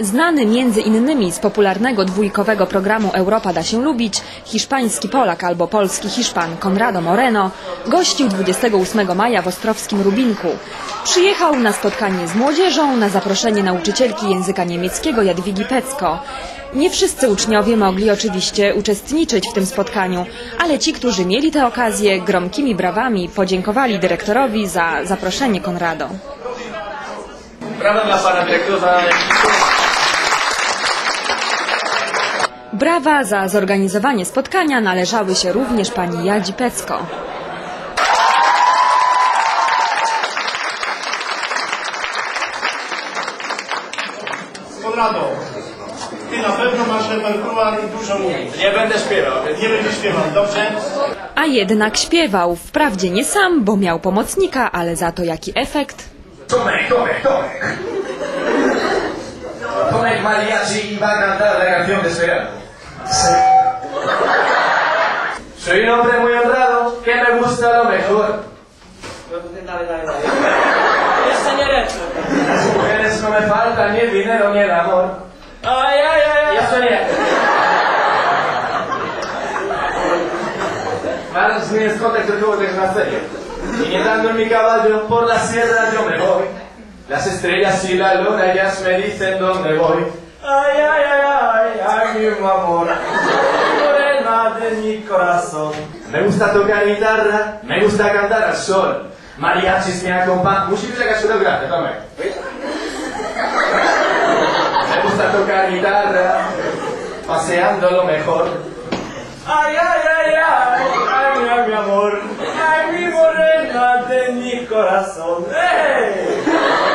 Znany między innymi z popularnego dwójkowego programu Europa da się lubić, hiszpański Polak albo polski Hiszpan Conrado Moreno gościł 28 maja w ostrowskim Rubinku. Przyjechał na spotkanie z młodzieżą na zaproszenie nauczycielki języka niemieckiego Jadwigi Pecko. Nie wszyscy uczniowie mogli oczywiście uczestniczyć w tym spotkaniu, ale ci, którzy mieli tę okazję, gromkimi brawami podziękowali dyrektorowi za zaproszenie Konrado. Brawa dla pana dyrektora. Brawa za zorganizowanie spotkania należały się również pani Jadzi Pecko. Konrado, ty na pewno masz repertuar i dużo mówisz. Nie będę śpiewał. Nie będziesz śpiewał, dobrze? A jednak śpiewał, wprawdzie nie sam, bo miał pomocnika, ale za to jaki efekt. Tomek, Tomek, Tomek. Tomek Mariachi va a cantar la canción de. Soy un hombre muy honrado que me gusta lo mejor. Dale, dale, dale. Las mujeres no me faltan ni el dinero ni el amor. Ay, ay, ay, ay. Nie. Maras mi escote que tuvo desgracia. Y andando en mi caballo por la sierra yo me voy. Las estrellas y la luna ellas me dicen dónde voy. Ay, ay, ay, mi amor. Morena de mi corazón. Me gusta tocar guitarra, me gusta cantar al sol. Mariachis me acompañan. Musi być jakaś fotografia, Tomek. Me gusta tocar guitarra, paseando lo mejor. Ay, ay, ay, ay, ay, ay, mi amor, ay, mi morena de mi corazón. ¡Hey!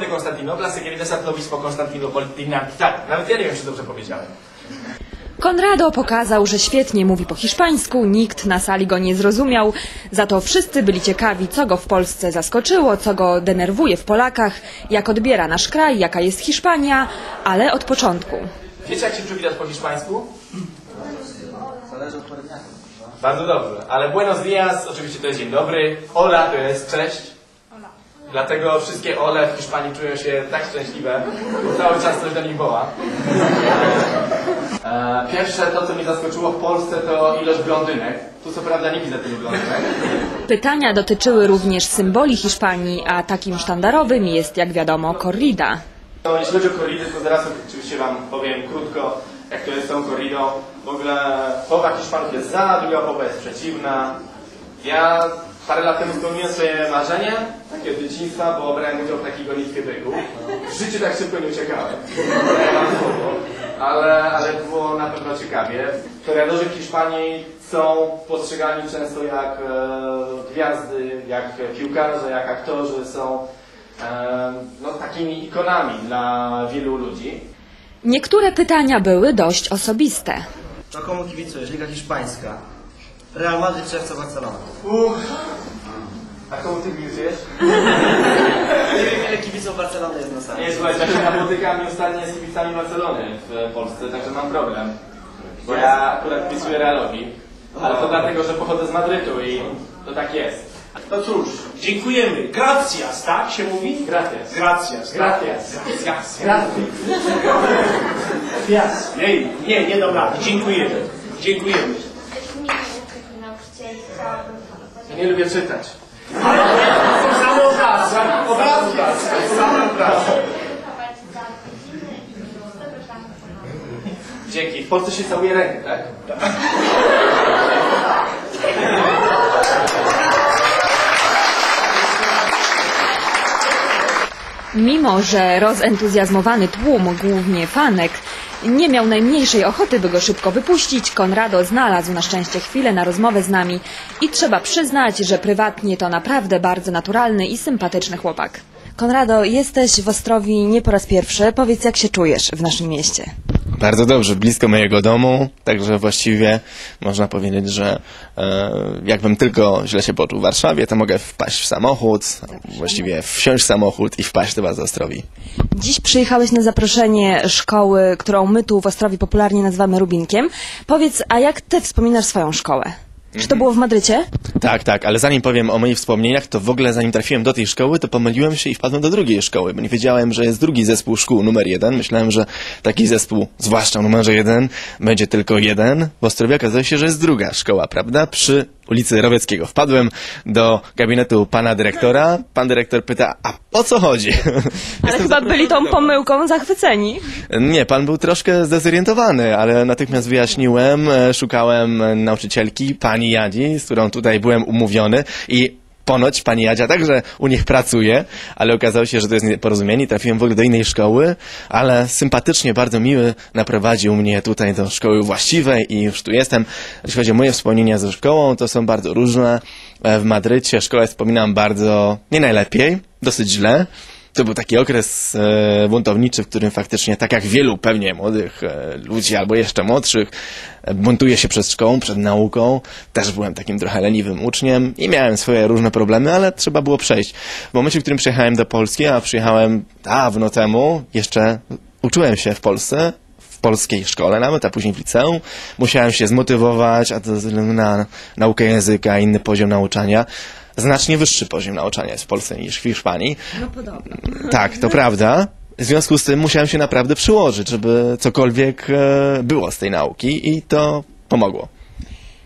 De Konstantinopla se quiere arzobispo Konstantinopolina. Tak, nawet ja nie wiem, czy dobrze powiedziałem. Konrado pokazał, że świetnie mówi po hiszpańsku, nikt na sali go nie zrozumiał, za to wszyscy byli ciekawi, co go w Polsce zaskoczyło, co go denerwuje w Polakach, jak odbiera nasz kraj, jaka jest Hiszpania, ale od początku. Wiecie, jak się przywitać po hiszpańsku? Zależy od Bardzo dobrze, ale buenos dias, oczywiście to jest dzień dobry, hola to jest cześć. Dlatego wszystkie ole w Hiszpanii czują się tak szczęśliwe, bo cały czas coś do nich woła. E, Pierwsze to, co mnie zaskoczyło w Polsce, to ilość blondynek. Tu co prawda nie widzę tylu blondynek. Pytania dotyczyły również symboli Hiszpanii, a takim sztandarowym jest, jak wiadomo, corrida. No, jeśli chodzi o korridy, to zaraz oczywiście Wam powiem krótko, jak to jest z tą korridą. W ogóle połowa Hiszpanów jest za, druga połowa jest przeciwna. Ja parę lat temu spełniłem swoje marzenie, takie od dzieciństwa, bo brałem udział w takiej gonitwie byków. W życiu tak szybko nie uciekałem. Ale, ale było na pewno ciekawie. Toreadorze w Hiszpanii są postrzegani często jak e, gwiazdy, jak piłkarze, jak aktorzy, są e, no, takimi ikonami dla wielu ludzi. Niektóre pytania były dość osobiste. To komu kibicujesz? Liga Hiszpańska. Real Madrid czy FC Barcelona? Uff. A komu ty kibicujesz? Nie wiem ile kibiców Barcelony jest na sali. Nie, słuchaj, ja się napotykam ostatnio z kibicami Barcelony w Polsce, także mam problem. Bo ja akurat kibicuję Realowi, ale to dlatego, że pochodzę z Madrytu i to tak jest. No cóż, dziękujemy. Gracias, tak się mówi? Gracias. Gracias. Gracias. Gracias. Gracias. Gracias. Nie, nie, nie dam rady. Dziękujemy. Dziękujemy. Ja nie lubię czytać. Dzięki. W Polsce się całuje rękę, tak? Mimo, że rozentuzjazmowany tłum, głównie fanek, nie miał najmniejszej ochoty, by go szybko wypuścić, Konrado znalazł na szczęście chwilę na rozmowę z nami i trzeba przyznać, że prywatnie to naprawdę bardzo naturalny i sympatyczny chłopak. Konrado, jesteś w Ostrowi nie po raz pierwszy. Powiedz, jak się czujesz w naszym mieście? Bardzo dobrze, blisko mojego domu, także właściwie można powiedzieć, że e, jakbym tylko źle się poczuł w Warszawie, to mogę wpaść w samochód, właściwie wsiąść w samochód i wpaść do Was Ostrowi. Dziś przyjechałeś na zaproszenie szkoły, którą my tu w Ostrowi popularnie nazywamy Rubinkiem. Powiedz, a jak ty wspominasz swoją szkołę? Czy to było w Madrycie? Tak, tak, ale zanim powiem o moich wspomnieniach, to w ogóle zanim trafiłem do tej szkoły, to pomyliłem się i wpadłem do drugiej szkoły, bo nie wiedziałem, że jest drugi zespół szkół numer jeden. Myślałem, że taki zespół, zwłaszcza o numerze jeden, będzie tylko jeden. W Ostrowie okazało się, że jest druga szkoła, prawda? Przy ulicy Rowieckiego. Wpadłem do gabinetu pana dyrektora. Pan dyrektor pyta, a po co chodzi? Ale chyba byli tą pomyłką zachwyceni. Nie, pan był troszkę zdezorientowany, ale natychmiast wyjaśniłem, e, szukałem nauczycielki, pani Jadzi, z którą tutaj byłem umówiony i ponoć pani Jadzia także u nich pracuje, ale okazało się, że to jest nieporozumienie. Trafiłem w ogóle do innej szkoły, ale sympatycznie, bardzo miły naprowadził mnie tutaj do szkoły właściwej i już tu jestem. Jeśli chodzi o moje wspomnienia ze szkołą, to są bardzo różne. E, W Madrycie szkołę wspominam bardzo nie najlepiej, dosyć źle. To był taki okres e, buntowniczy, w którym faktycznie, tak jak wielu pewnie młodych e, ludzi albo jeszcze młodszych, e, buntuje się przed szkołą, przed nauką. Też byłem takim trochę leniwym uczniem i miałem swoje różne problemy, ale trzeba było przejść. W momencie, w którym przyjechałem do Polski, a przyjechałem dawno temu, jeszcze uczyłem się w Polsce, w polskiej szkole nawet, a później w liceum. Musiałem się zmotywować, a to ze względu na naukę języka, inny poziom nauczania. Znacznie wyższy poziom nauczania jest w Polsce niż w Hiszpanii. No podobno. Tak, to prawda. W związku z tym musiałem się naprawdę przyłożyć, żeby cokolwiek e, było z tej nauki i to pomogło.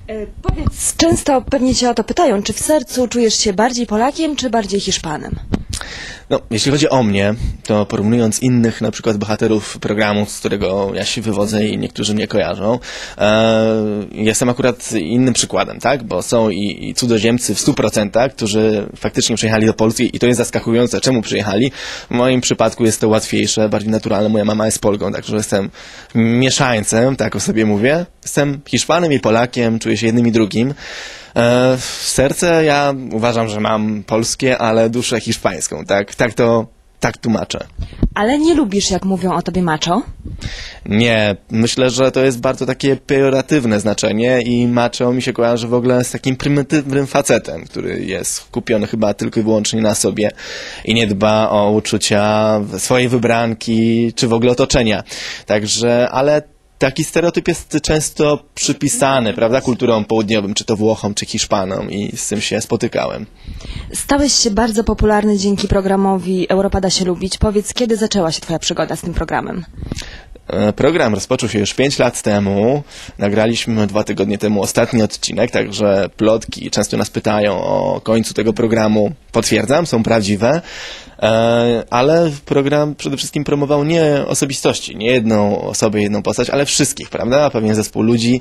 E, Powiedz, często pewnie cię o to pytają, czy w sercu czujesz się bardziej Polakiem, czy bardziej Hiszpanem? No, jeśli chodzi o mnie, to porównując innych na przykład bohaterów programu, z którego ja się wywodzę i niektórzy mnie kojarzą, e, jestem akurat innym przykładem, tak? Bo są i, i cudzoziemcy w 100%, którzy faktycznie przyjechali do Polski i to jest zaskakujące, czemu przyjechali. W moim przypadku jest to łatwiejsze, bardziej naturalne. Moja mama jest Polką, także jestem mieszańcem, tak o sobie mówię. Jestem Hiszpanem i Polakiem, czuję się jednym i drugim. E, serce ja uważam, że mam polskie, ale duszę hiszpańską, tak? Tak to, tak tłumaczę. Ale nie lubisz, jak mówią o tobie macho? Nie, myślę, że to jest bardzo takie pejoratywne znaczenie i macho mi się kojarzy w ogóle z takim prymitywnym facetem, który jest skupiony chyba tylko i wyłącznie na sobie i nie dba o uczucia swojej wybranki czy w ogóle otoczenia. Także, ale taki stereotyp jest często przypisany, prawda, kulturom południowym, czy to Włochom, czy Hiszpanom i z tym się spotykałem. Stałeś się bardzo popularny dzięki programowi Europa da się lubić. Powiedz, kiedy zaczęła się twoja przygoda z tym programem? E, Program rozpoczął się już 5 lat temu. Nagraliśmy dwa tygodnie temu ostatni odcinek, także plotki często nas pytają o końcu tego programu. Potwierdzam, są prawdziwe, ale program przede wszystkim promował nie osobistości, nie jedną osobę, jedną postać, ale wszystkich, prawda? Pewien zespół ludzi.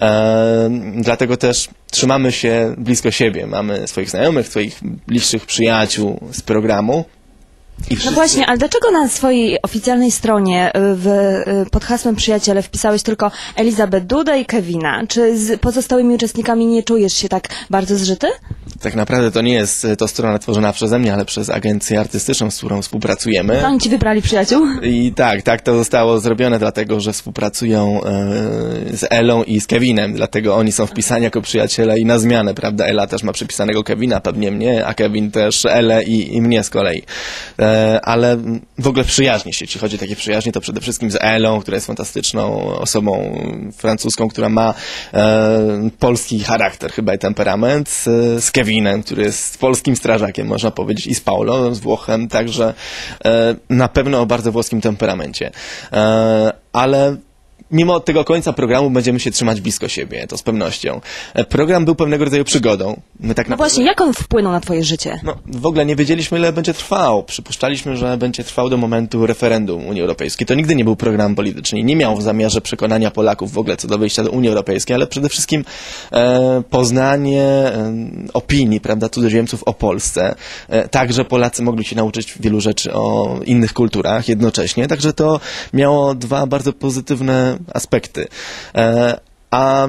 E, Dlatego też trzymamy się blisko siebie. Mamy swoich znajomych, swoich bliższych przyjaciół z programu. No właśnie, ale dlaczego na swojej oficjalnej stronie y, w, y, pod hasłem przyjaciele wpisałeś tylko Elizabeth Dudę i Kevina? Czy z pozostałymi uczestnikami nie czujesz się tak bardzo zżyty? Tak naprawdę to nie jest e, to strona tworzona przeze mnie, ale przez agencję artystyczną, z którą współpracujemy. Oni ci wybrali przyjaciół? I tak, tak to zostało zrobione, dlatego że współpracują e, z Elą i z Kevinem, dlatego oni są wpisani jako przyjaciele i na zmianę, prawda? Ela też ma przypisanego Kevina, pewnie mnie, a Kevin też Elę i, i mnie z kolei. E, ale w ogóle przyjaźnie się, jeśli chodzi o takie przyjaźnie, to przede wszystkim z Elą, która jest fantastyczną osobą francuską, która ma e, polski charakter chyba i temperament, z, z Kevinem, który jest polskim strażakiem, można powiedzieć, i z Paulo, z Włochem, także e, na pewno o bardzo włoskim temperamencie. E, ale mimo tego końca programu będziemy się trzymać blisko siebie, to z pewnością. E, Program był pewnego rodzaju przygodą. My tak No naprawdę- właśnie, jak on wpłynął na twoje życie? no, w ogóle nie wiedzieliśmy, ile będzie trwał. Przypuszczaliśmy, że będzie trwał do momentu referendum Unii Europejskiej. To nigdy nie był program polityczny nie miał w zamiarze przekonania Polaków w ogóle co do wyjścia do Unii Europejskiej, ale przede wszystkim e, poznanie e, opinii, prawda, cudzoziemców o Polsce. E, tak, że Polacy mogli się nauczyć wielu rzeczy o innych kulturach jednocześnie. Także to miało dwa bardzo pozytywne aspekty. E, a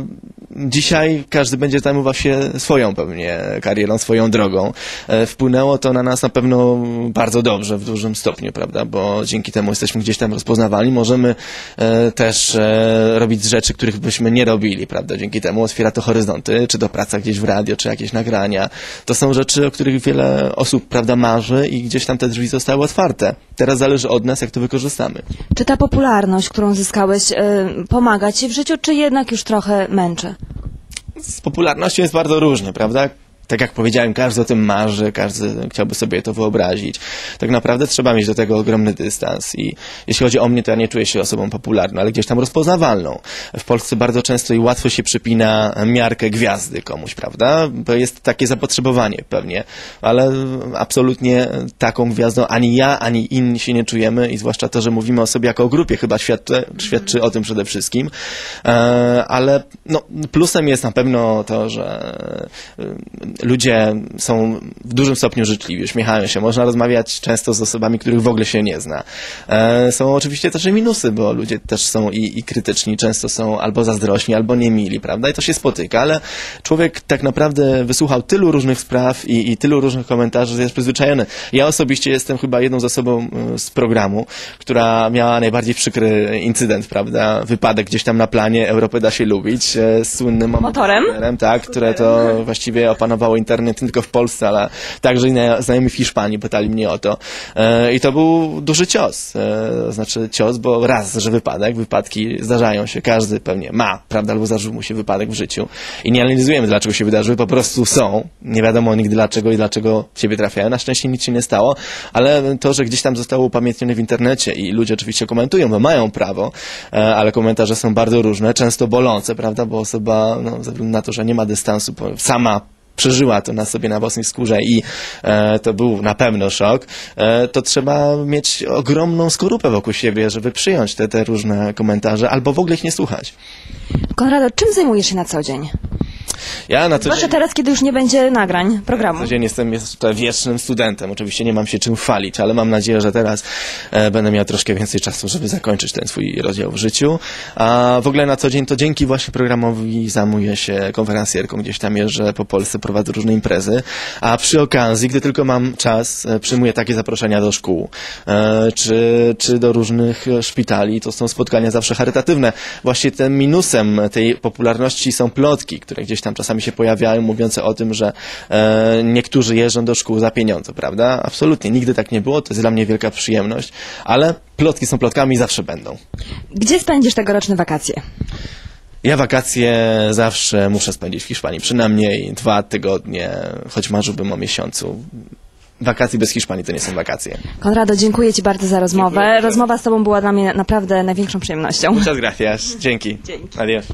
dzisiaj każdy będzie zajmował się swoją pewnie karierą, swoją drogą. E, Wpłynęło to na nas na pewno bardzo dobrze w dużym stopniu, prawda? Bo dzięki temu jesteśmy gdzieś tam rozpoznawali. Możemy e, też e, robić rzeczy, których byśmy nie robili, prawda? Dzięki temu otwiera to horyzonty, czy to praca gdzieś w radio, czy jakieś nagrania. To są rzeczy, o których wiele osób, prawda, marzy i gdzieś tam te drzwi zostały otwarte. Teraz zależy od nas, jak to wykorzystamy. Czy ta popularność, którą zyskałeś, pomaga ci w życiu, czy jednak już trochę męczy? Z popularnością jest bardzo różnie, prawda? Tak jak powiedziałem, każdy o tym marzy, każdy chciałby sobie to wyobrazić. Tak naprawdę trzeba mieć do tego ogromny dystans i jeśli chodzi o mnie, to ja nie czuję się osobą popularną, ale gdzieś tam rozpoznawalną. W Polsce bardzo często i łatwo się przypina miarkę gwiazdy komuś, prawda? Bo jest takie zapotrzebowanie pewnie, ale absolutnie taką gwiazdą ani ja, ani inni się nie czujemy i zwłaszcza to, że mówimy o sobie jako o grupie chyba świadczy, świadczy o tym przede wszystkim. E, ale no, plusem jest na pewno to, że ludzie są w dużym stopniu życzliwi, uśmiechają się. Można rozmawiać często z osobami, których w ogóle się nie zna. E, są oczywiście też i minusy, bo ludzie też są i, i krytyczni, często są albo zazdrośni, albo niemili, prawda? I to się spotyka, ale człowiek tak naprawdę wysłuchał tylu różnych spraw i, i tylu różnych komentarzy, że jest przyzwyczajony. Ja osobiście jestem chyba jedną z osobą e, z programu, która miała najbardziej przykry incydent, prawda? Wypadek gdzieś tam na planie Europy da się lubić, e, z słynnym Motorem? motorem, tak, które to właściwie opanowało internet nie tylko w Polsce, ale także i na- znajomi w Hiszpanii pytali mnie o to. E, I to był duży cios. E, znaczy cios, bo raz, że wypadek, wypadki zdarzają się, każdy pewnie ma, prawda, albo zdarzył mu się wypadek w życiu. I nie analizujemy, dlaczego się wydarzyły, po prostu są. Nie wiadomo nigdy dlaczego i dlaczego ciebie trafiają. Na szczęście nic się nie stało, ale to, że gdzieś tam zostało upamiętnione w internecie i ludzie oczywiście komentują, bo mają prawo, e, ale komentarze są bardzo różne, często bolące, prawda, bo osoba, no, ze względu na to, że nie ma dystansu, sama przeżyła to na sobie na własnej skórze i e, to był na pewno szok, e, to trzeba mieć ogromną skorupę wokół siebie, żeby przyjąć te, te różne komentarze albo w ogóle ich nie słuchać. Konrado, czym zajmujesz się na co dzień? Ja na co Zwłaszcza dzień... teraz, kiedy już nie będzie nagrań programu. Na co dzień jestem jeszcze wiecznym studentem. Oczywiście nie mam się czym chwalić, ale mam nadzieję, że teraz e, będę miał troszkę więcej czasu, żeby zakończyć ten swój rozdział w życiu. A w ogóle na co dzień to dzięki właśnie programowi zajmuję się konferencjerką. Gdzieś tam jeżdżę po Polsce, prowadzę różne imprezy. A przy okazji, gdy tylko mam czas, e, przyjmuję takie zaproszenia do szkół, e, czy, czy do różnych e, szpitali. To są spotkania zawsze charytatywne. Właśnie tym minusem tej popularności są plotki, które gdzieś tam czasami się pojawiają, mówiące o tym, że e, niektórzy jeżdżą do szkół za pieniądze, prawda? Absolutnie, nigdy tak nie było, to jest dla mnie wielka przyjemność, ale plotki są plotkami i zawsze będą. Gdzie spędzisz tegoroczne wakacje? Ja wakacje zawsze muszę spędzić w Hiszpanii, przynajmniej dwa tygodnie, choć marzyłbym o miesiącu. Wakacje bez Hiszpanii to nie są wakacje. Konrado, dziękuję Ci bardzo za rozmowę. Rozmowa z Tobą była dla mnie naprawdę największą przyjemnością. Muchas gracias. Dzięki. Dzięki. Adios.